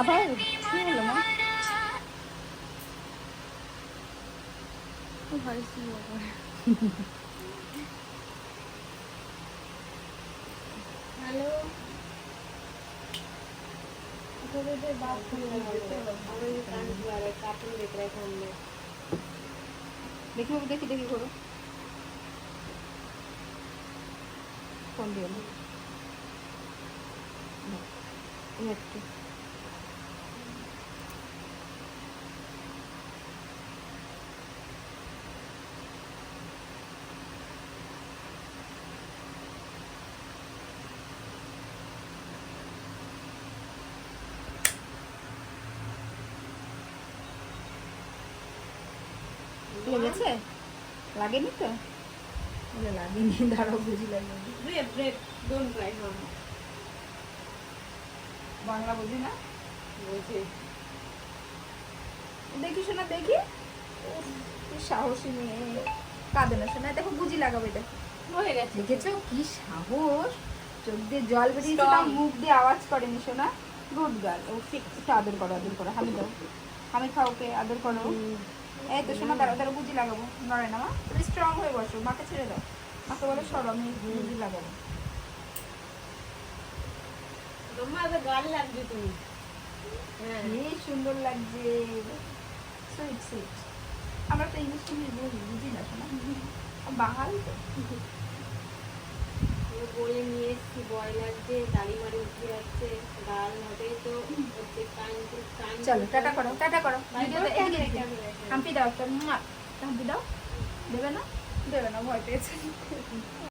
আবার কি হলো মা। হ্যালো? এই কান দুয়ারে কাপড় দেখে রাখা আমরা দেখি বাবু দেখি দেখি করো ফোন দিও না না, এই একটু লেগেছে লাগেনি তো? লাগেনি দাঁড়াও বুঝি লাগেনি। হ্যাঁ বাংলা না? দেখি শোনা দেখি। কি সাহসী মেয়ে। কাঁদে না শোনা দেখো বুঝি লাগাবে দেখো। হয়ে গেছে। দেখেছ? কি সাহস। চোখ দিয়ে জল বেরিয়েছে তাও মুখ দিয়ে আওয়াজ করেনি শোনা। Good girl. ও আদর করো আদর করো। আমি দাও। আমি খাও ওকে আদর করো। এই তো শোনা দাঁড়া দাঁড়া বুঝি লাগাবো। নড়ে না মা। তুমি স্ট্রং হয়ে বসো মাকে ছেড়ে দাও। মাকে বলে সরো আমি বুঝি লাগাবো। গাল লাগছে তুমি। হ্যাঁ। সুন্দর লাগছে। সুইট সুইট আমরা তো ইংলিশ ইংলিশ বুঝি বুঝি না শোনা। বাঙালি তো। বলে নিয়ে এসছি ভয় লাগছে দাড়ি মারি উঠে যাচ্ছে গাল হবে তো কান চলো টাটা করো টাটা করো. হাম্পি দাও একটা হাম্পি দাও। দেবে না? দেবে না ভয় পেয়েছে।